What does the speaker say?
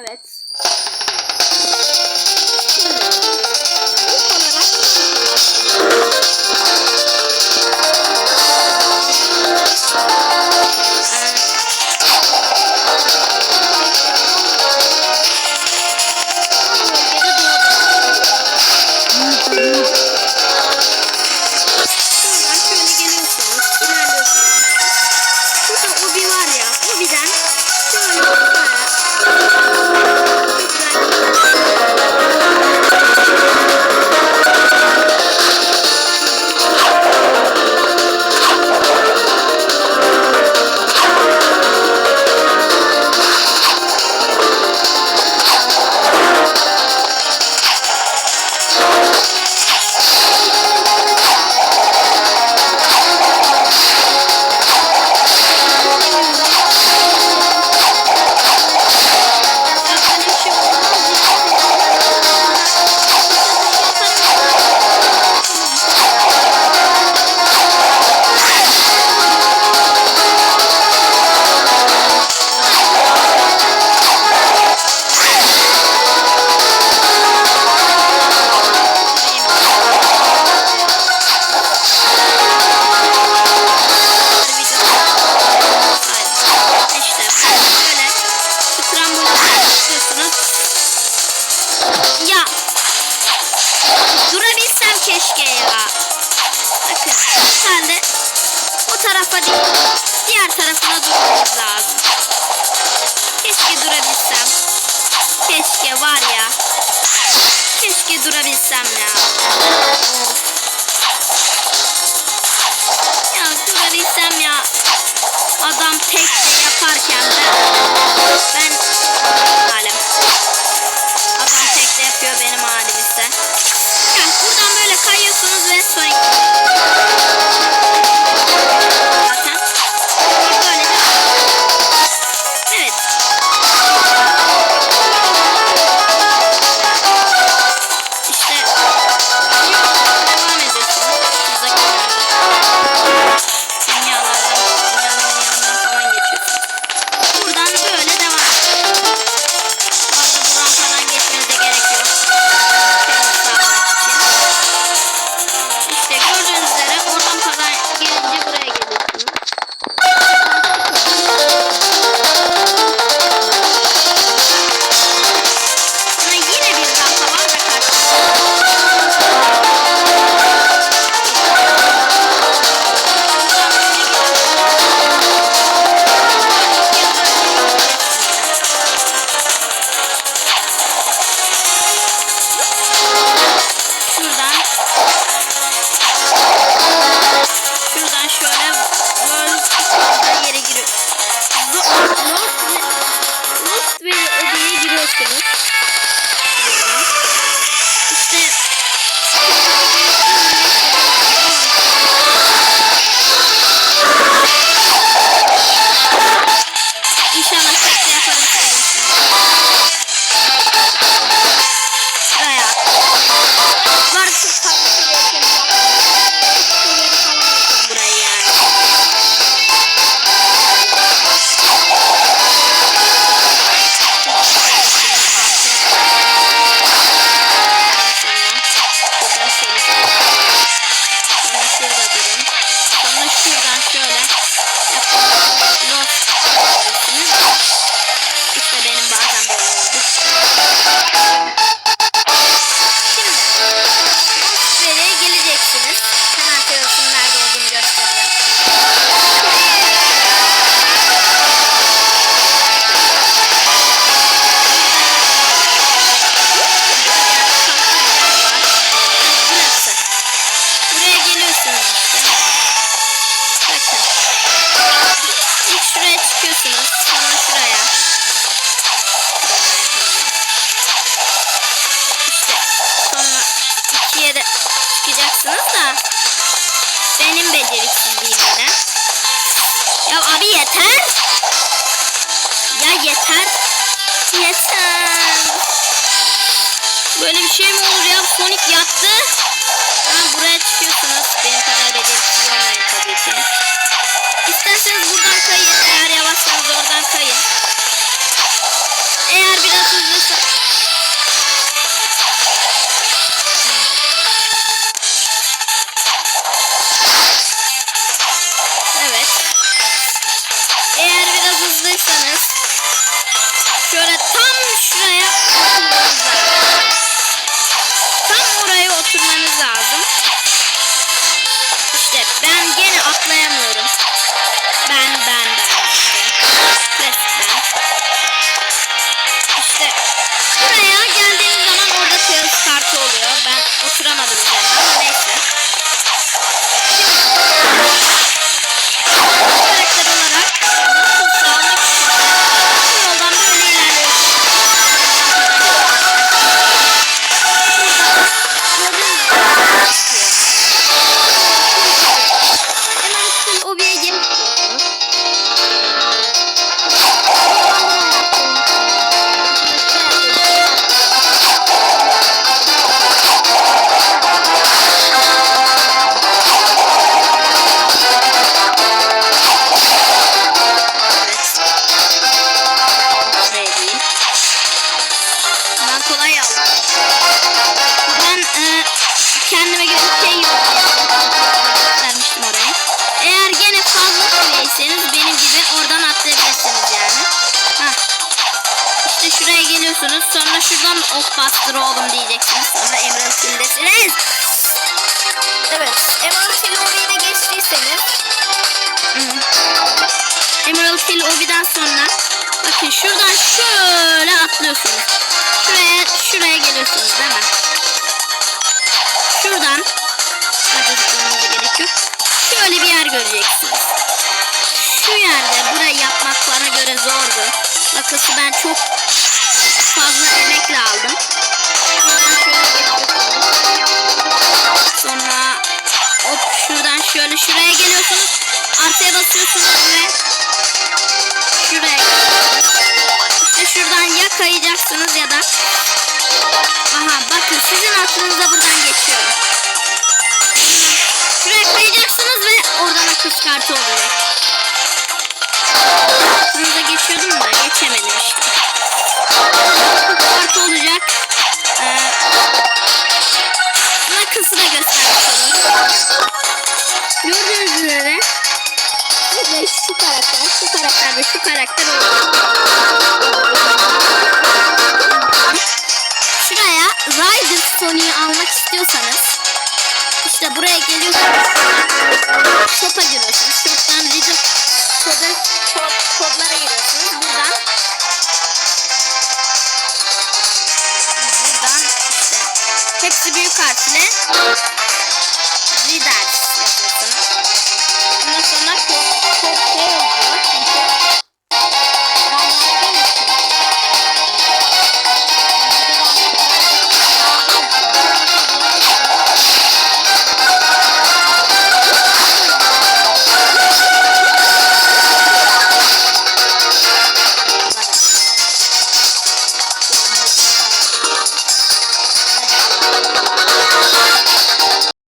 Evet. keşke ya. Bakın sen de o tarafa değil diğer tarafına durmamız lazım. Keşke durabilsem. Keşke var ya. Keşke durabilsem ya. Böyle bir şey mi olur ya? Sonic yattı. sürmeniz lazım. Sonra şuradan ok bastır oğlum diyeceksiniz. Sonra Emerald Hill'desiniz. Evet. Emerald Hill Lobby'yi de geçtiyseniz Emerald Hill Obi'den sonra bakın şuradan şöyle atlıyorsunuz. Şuraya şuraya geliyorsunuz değil mi? Şuradan hadi gerek yok. Şöyle bir yer göreceksiniz. Şu yerde burayı yapmak bana göre zordu. Bakısı ben çok emekle aldım. Sonra hop şuradan şöyle şuraya geliyorsunuz. Artıya basıyorsunuz ve şuraya geliyorsunuz. İşte şuradan ya kayacaksınız ya da Aha bakın sizin aklınıza buradan geçiyorum. Şuraya kayacaksınız ve oradan akış kartı olacak. Aklınıza geçiyordum da geçemedim işte. Sony'yi almak istiyorsanız işte buraya geliyorsunuz. Shop'a giriyorsunuz. Shop'tan Rider kodu, kod, kodlara giriyorsunuz. Buradan buradan işte hepsi büyük harfle Riders